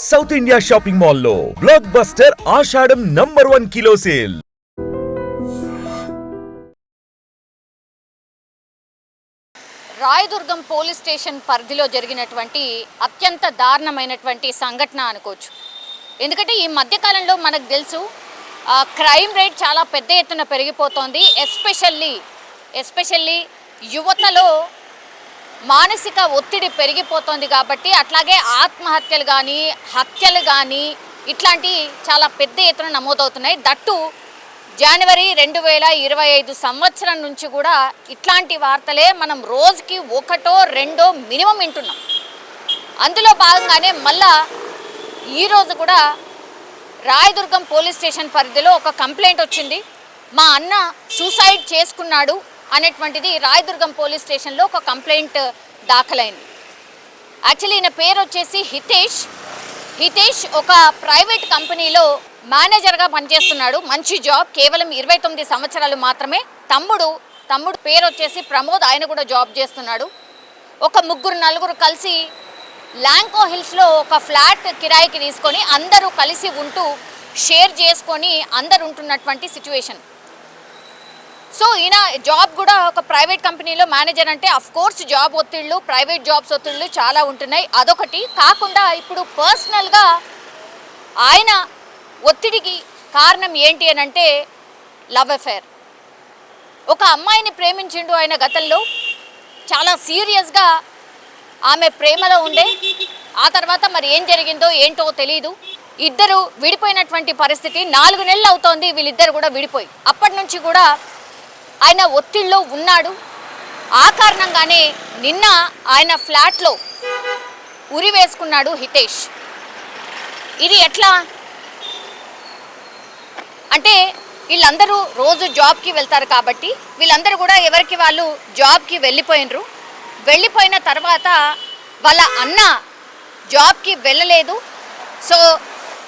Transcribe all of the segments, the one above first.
South India shopping మాల్లో blockbuster Ashadham number one kilo sale Rayadurgam police station పరిధిలో జరిగినటువంటి అత్యంత దారుణమైనటువంటి సంఘటన అనుకోవచ్చు. ఎందుకంటే ఈ మధ్యకాలంలో మనకు తెలుసు ఆ, క్రైమ్ రేట్ చాలా పెద్ద ఎత్తున పెరిగిపోతోంది ఎస్పెషల్లీ ఎస్పెషల్లీ యువతలో మానసిక ఒత్తిడి పెరిగిపోతోంది కాబట్టి అట్లాగే ఆత్మహత్యలు కానీ హత్యలు కానీ ఇట్లాంటి చాలా పెద్ద ఎత్తున నమోదవుతున్నాయి. దట్టు జనవరి రెండు వేల ఇరవై ఐదు సంవత్సరం నుంచి కూడా ఇట్లాంటి వార్తలే మనం రోజుకి ఒకటో రెండో మినిమం వింటున్నాం. అందులో భాగంగానే మళ్ళా ఈరోజు కూడా రాయదుర్గం పోలీస్ స్టేషన్ పరిధిలో ఒక కంప్లైంట్ వచ్చింది. మా అన్న సూసైడ్ చేసుకున్నాడు. అనేటువంటిది రాయదుర్గం పోలీస్ స్టేషన్లో ఒక కంప్లైంట్ దాఖలైంది. యాక్చువల్లీ ఈయన పేరు వచ్చేసి హితేష్. హితేష్ ఒక ప్రైవేట్ కంపెనీలో మేనేజర్గా పనిచేస్తున్నాడు. మంచి జాబ్. కేవలం ఇరవై తొమ్మిది సంవత్సరాలు మాత్రమే తమ్ముడు తమ్ముడు పేరు వచ్చేసి ప్రమోద్. ఆయన కూడా జాబ్ చేస్తున్నాడు. ఒక ముగ్గురు నలుగురు కలిసి ల్యాంకో హిల్స్లో ఒక ఫ్లాట్ కిరాయికి తీసుకొని అందరూ కలిసి ఉంటూ షేర్ చేసుకొని అందరు ఉంటున్నటువంటి సిచ్యువేషన్. సో ఈయన జాబ్ కూడా ఒక ప్రైవేట్ కంపెనీలో మేనేజర్ అంటే అఫ్ కోర్స్ జాబ్ ఒత్తిళ్ళు ప్రైవేట్ జాబ్స్ ఒత్తిళ్ళు చాలా ఉంటున్నాయి. అదొకటి. కాకుండా ఇప్పుడు పర్సనల్గా ఆయన ఒత్తిడికి కారణం ఏంటి అని అంటే లవ్ అఫేర్. ఒక అమ్మాయిని ప్రేమించిండు ఆయన గతంలో. చాలా సీరియస్గా ఆమె ప్రేమలో ఉండే. ఆ తర్వాత మరి ఏం జరిగిందో ఏంటో తెలియదు ఇద్దరు విడిపోయినటువంటి పరిస్థితి. నాలుగు నెలలు అవుతోంది. వీళ్ళిద్దరు కూడా విడిపోయి. అప్పటి నుంచి కూడా ఆయన ఒత్తిడిలో ఉన్నాడు. ఆ కారణంగానే నిన్న ఆయన ఫ్లాట్లో ఉరి వేసుకున్నాడు హితేష్. ఇది ఎట్లా? అంటే వీళ్ళందరూ రోజు జాబ్కి వెళ్తారు కాబట్టి వీళ్ళందరూ కూడా ఎవరికి వాళ్ళు జాబ్కి వెళ్ళిపోయినరు. వెళ్ళిపోయిన తర్వాత వాళ్ళ అన్న జాబ్కి వెళ్ళలేదు. సో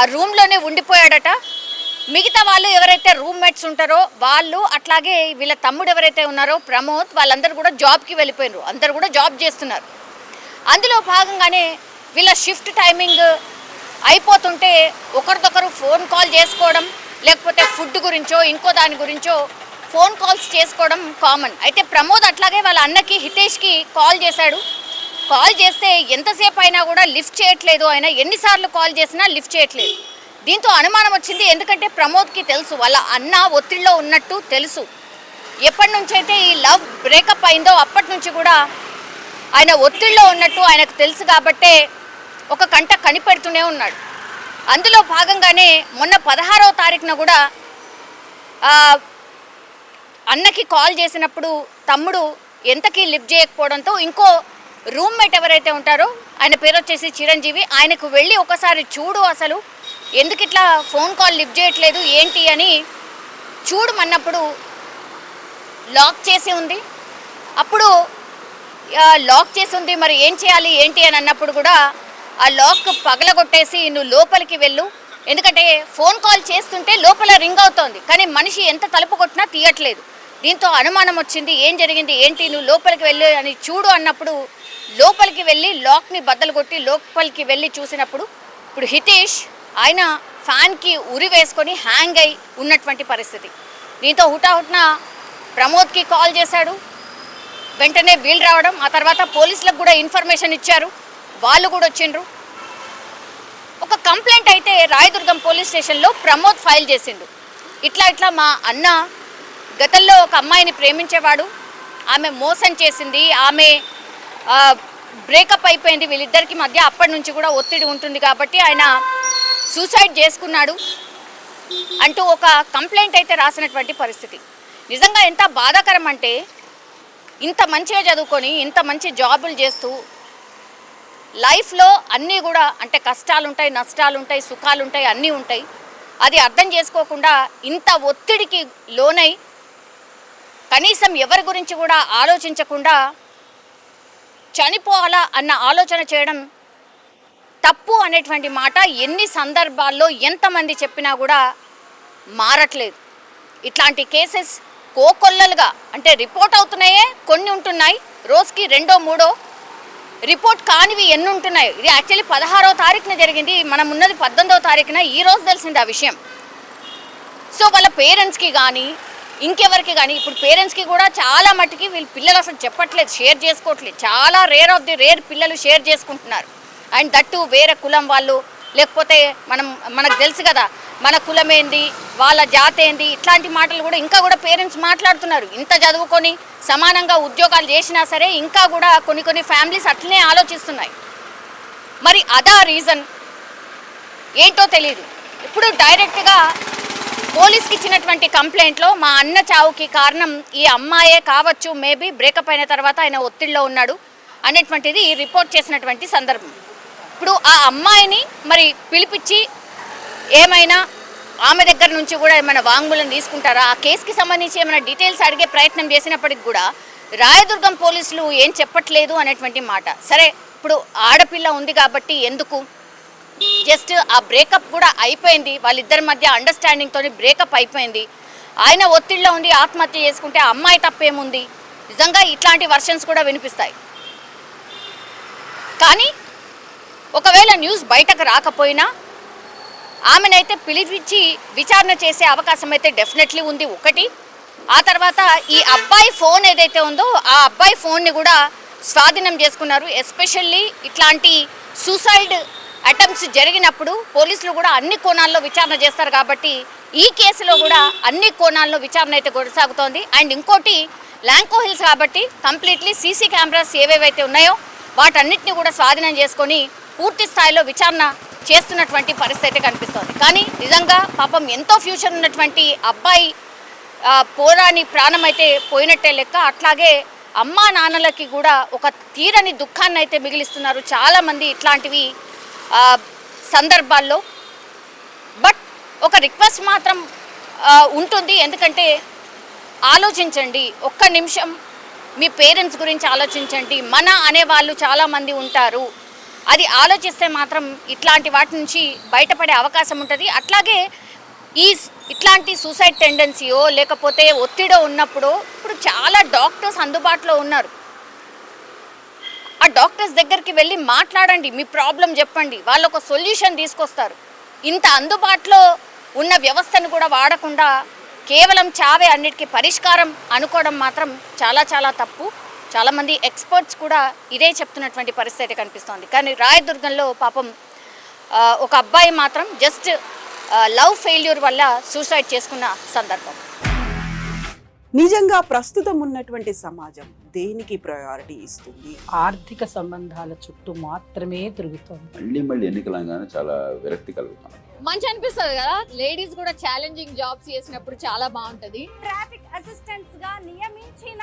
ఆ రూమ్లోనే ఉండిపోయాడట. మిగతా వాళ్ళు ఎవరైతే రూమ్మేట్స్ ఉంటారో వాళ్ళు అట్లాగే వీళ్ళ తమ్ముడు ఎవరైతే ఉన్నారో ప్రమోద్ వాళ్ళందరూ కూడా జాబ్కి వెళ్ళిపోయినారు. అందరూ కూడా జాబ్ చేస్తున్నారు. అందులో భాగంగానే వీళ్ళ షిఫ్ట్ టైమింగ్ అయిపోతుంటే ఒకరిదొకరు ఫోన్ కాల్ చేసుకోవడం లేకపోతే ఫుడ్ గురించో ఇంకో దాని గురించో ఫోన్ కాల్స్ చేసుకోవడం కామన్ అయితే ప్రమోద్ అట్లాగే వాళ్ళ అన్నకి హితేష్కి కాల్ చేశాడు. కాల్ చేస్తే ఎంతసేపు అయినా కూడా లిఫ్ట్ చేయట్లేదు. ఆయన ఎన్నిసార్లు కాల్ చేసినా లిఫ్ట్ చేయట్లేదు. దీంతో అనుమానం వచ్చింది. ఎందుకంటే ప్రమోద్కి తెలుసు వాళ్ళ అన్న ఒత్తిడిలో ఉన్నట్టు తెలుసు. ఎప్పటి నుంచైతే ఈ లవ్ బ్రేకప్ అయిందో అప్పటి నుంచి కూడా ఆయన ఒత్తిడిలో ఉన్నట్టు ఆయనకు తెలుసు కాబట్టే ఒక కంట కనిపెడుతూనే ఉన్నాడు. అందులో భాగంగానే మొన్న పదహారవ తారీఖున కూడా అన్నకి కాల్ చేసినప్పుడు తమ్ముడు ఎంతకీ లిఫ్ట్ చేయకపోవడంతో ఇంకో రూమ్మేట్ ఎవరైతే ఉంటారో ఆయన పేరు వచ్చేసి చిరంజీవి ఆయనకు వెళ్ళి ఒకసారి చూడు అసలు ఎందుకు ఇట్లా ఫోన్ కాల్ లిఫ్ట్ చేయట్లేదు ఏంటి అని చూడమన్నప్పుడు లాక్ చేసి ఉంది. అప్పుడు లాక్ చేసి ఉంది మరి ఏం చేయాలి ఏంటి అని అన్నప్పుడు కూడా ఆ లాక్ పగలగొట్టేసి నువ్వు లోపలికి వెళ్ళు. ఎందుకంటే ఫోన్ కాల్ చేస్తుంటే లోపల రింగ్ అవుతోంది కానీ మనిషి ఎంత తలుపు కొట్టినా తీయట్లేదు. దీంతో అనుమానం వచ్చింది ఏం జరిగింది ఏంటి నువ్వు లోపలికి వెళ్ళు అని చూడు అన్నప్పుడు లోపలికి వెళ్ళి లాక్ని బద్దలు కొట్టి లోపలికి వెళ్ళి చూసినప్పుడు ఇప్పుడు హితేష్ ఆయన ఫ్యాన్కి ఉరి వేసుకొని హ్యాంగ్ అయి ఉన్నటువంటి పరిస్థితి. దీంతో హుటాహుట్న ప్రమోద్కి కాల్ చేశాడు. వెంటనే వీళ్ళు రావడం ఆ తర్వాత పోలీసులకు కూడా ఇన్ఫర్మేషన్ ఇచ్చారు. వాళ్ళు కూడా వచ్చిండ్రు. ఒక కంప్లైంట్ అయితే రాయదుర్గం పోలీస్ స్టేషన్లో ప్రమోద్ ఫైల్ చేసిండు. ఇట్లా ఇట్లా మా అన్న గతంలో ఒక అమ్మాయిని ప్రేమించేవాడు. ఆమె మోసం చేసింది. ఆమె బ్రేకప్ అయిపోయింది. వీళ్ళిద్దరికి మధ్య అప్పటి నుంచి కూడా ఒత్తిడి ఉంటుంది కాబట్టి ఆయన సూసైడ్ చేసుకున్నాడు అంటూ ఒక కంప్లైంట్ అయితే రాసినటువంటి పరిస్థితి. నిజంగా ఎంత బాధాకరం అంటే ఇంత మంచిగా చదువుకొని ఇంత మంచి జాబులు చేస్తూ లైఫ్లో అన్నీ కూడా అంటే కష్టాలు ఉంటాయి నష్టాలు ఉంటాయి సుఖాలు ఉంటాయి అన్నీ ఉంటాయి. అది అర్థం చేసుకోకుండా ఇంత ఒత్తిడికి లోనై కనీసం ఎవరి గురించి కూడా ఆలోచించకుండా చనిపోవాలా అన్న ఆలోచన చేయడం అనేటువంటి మాట ఎన్ని సందర్భాల్లో ఎంతమంది చెప్పినా కూడా మారట్లేదు. ఇట్లాంటి కేసెస్ కోకొల్లలుగా అంటే రిపోర్ట్ అవుతున్నాయే కొన్ని ఉంటున్నాయి రోజుకి రెండో మూడో రిపోర్ట్ కానివి ఎన్ని ఉంటున్నాయి. ఇది యాక్చువల్లీ పదహారో తారీఖున జరిగింది మనం ఉన్నది పద్దెనిమిదవ తారీఖున ఈ రోజు తెలిసింది ఆ విషయం. సో వాళ్ళ పేరెంట్స్కి కానీ ఇంకెవరికి కానీ ఇప్పుడు పేరెంట్స్కి కూడా చాలా మట్టుకి వీళ్ళ పిల్లలు అసలు చెప్పట్లేదు షేర్ చేసుకోవట్లేదు. చాలా రేర్ ఆఫ్ ది రేర్ పిల్లలు షేర్ చేసుకుంటున్నారు. అండ్ దట్టు వేరే కులం వాళ్ళు. లేకపోతే మనం మనకు తెలుసు కదా మన కులం ఏంది వాళ్ళ జాతి ఏంది ఇట్లాంటి మాటలు కూడా ఇంకా కూడా పేరెంట్స్ మాట్లాడుతున్నారు. ఇంత చదువుకొని సమానంగా ఉద్యోగాలు చేసినా సరే ఇంకా కూడా కొన్ని కొన్ని ఫ్యామిలీస్ అట్లనే ఆలోచిస్తున్నాయి. మరి అదా రీజన్? ఏంటో తెలియదు ఇప్పుడు డైరెక్ట్గా పోలీస్కి ఇచ్చినటువంటి కంప్లైంట్లో మా అన్న చావుకి కారణం ఈ అమ్మాయే కావచ్చు మేబీ బ్రేకప్ అయిన తర్వాత ఆయన ఒత్తిడిలో ఉన్నాడు అనేటువంటిది రిపోర్ట్ చేసినటువంటి సందర్భం. ఇప్పుడు ఆ అమ్మాయిని మరి పిలిపించి ఏమైనా ఆమె దగ్గర నుంచి కూడా ఏమైనా వాంగ్మూలం తీసుకుంటారా? ఆ కేసుకి సంబంధించి ఏమైనా డీటెయిల్స్ అడిగే ప్రయత్నం చేసినప్పటికి కూడా రాయదుర్గం పోలీసులు ఏం చెప్పట్లేదు అనేటువంటి మాట. సరే ఇప్పుడు ఆడపిల్ల ఉంది కాబట్టి ఎందుకు? జస్ట్ ఆ బ్రేకప్ కూడా అయిపోయింది. వాళ్ళిద్దరి మధ్య అండర్స్టాండింగ్తో బ్రేకప్ అయిపోయింది. ఆయన ఒత్తిడిలో ఉండి ఆత్మహత్య చేసుకుంటే ఆ అమ్మాయి తప్పేముంది? నిజంగా ఇట్లాంటి వర్షన్స్ కూడా వినిపిస్తాయి. కానీ ఒకవేళ న్యూస్ బయటకు రాకపోయినా ఆమెనైతే పిలిపించి విచారణ చేసే అవకాశం అయితే డెఫినెట్లీ ఉంది ఒకటి. ఆ తర్వాత ఈ అబ్బాయి ఫోన్ ఏదైతే ఉందో ఆ అబ్బాయి ఫోన్ని కూడా స్వాధీనం చేసుకున్నారు. ఎస్పెషల్లీ ఇట్లాంటి సూసైడ్ అటెంప్ట్స్ జరిగినప్పుడు పోలీసులు కూడా అన్ని కోణాల్లో విచారణ చేస్తారు కాబట్టి ఈ కేసులో కూడా అన్ని కోణాల్లో విచారణ అయితే కొనసాగుతోంది. అండ్ ఇంకోటి ల్యాంకో హిల్స్ కాబట్టి కంప్లీట్లీ సీసీ కెమెరాస్ ఏవేవైతే ఉన్నాయో వాటన్నిటిని కూడా స్వాధీనం చేసుకొని పూర్తి స్థాయిలో విచారణ చేస్తున్నటువంటి పరిస్థితి కనిపిస్తోంది. కానీ నిజంగా పాపం ఎంతో ఫ్యూచర్ ఉన్నటువంటి అబ్బాయి పోరాని ప్రాణం అయితే పోయినట్టే లెక్క. అట్లాగే అమ్మా నాన్నలకి కూడా ఒక తీరని దుఃఖాన్ని అయితే మిగిలిస్తున్నారు చాలామంది ఇట్లాంటివి సందర్భాల్లో. బట్ ఒక రిక్వెస్ట్ మాత్రం ఉంటుంది. ఎందుకంటే ఆలోచించండి. ఒక్క నిమిషం మీ పేరెంట్స్ గురించి ఆలోచించండి. మన అనే వాళ్ళు చాలామంది ఉంటారు. అది ఆలోచిస్తే మాత్రం ఇట్లాంటి వాటి నుంచి బయటపడే అవకాశం ఉంటుంది. అట్లాగే ఈ ఇట్లాంటి సూసైడ్ టెండెన్సీయో లేకపోతే ఒత్తిడో ఉన్నప్పుడు ఇప్పుడు చాలా డాక్టర్స్ అందుబాటులో ఉన్నారు. ఆ డాక్టర్స్ దగ్గరికి వెళ్ళి మాట్లాడండి మీ ప్రాబ్లం చెప్పండి వాళ్ళు ఒక సొల్యూషన్ తీసుకొస్తారు. ఇంత అందుబాటులో ఉన్న వ్యవస్థను కూడా వాడకుండా కేవలం చావే అన్నిటికీ పరిష్కారం అనుకోవడం మాత్రం చాలా చాలా తప్పు. చాలామంది ఎక్స్పర్ట్స్ కూడా ఇదే చెప్తున్నటువంటి పరిస్థితి కనిపిస్తోంది. కానీ రాయదుర్గంలో పాపం ఒక అబ్బాయి మాత్రం జస్ట్ లవ్ ఫెయిల్యూర్ వల్ల సూసైడ్ చేసుకున్న సందర్భం. నిజంగా ప్రస్తుతం ఉన్నటువంటి సమాజం దేనికి ప్రయారిటీ ఇస్తుంది? ఆర్థిక సంబంధాల చుట్టూ మాత్రమే తిరుగుతోంది. మళ్ళీ మళ్ళీ ఎన్నికలంగానే చాలా విరక్తి కలుగుతాను మంచి అనిపిస్తుంది కదా? లేడీస్ కూడా ఛాలెంజింగ్ జాబ్స్ చేసినప్పుడు చాలా బాగుంటది. ట్రాఫిక్ అసిస్టెంట్స్గా నియమించిన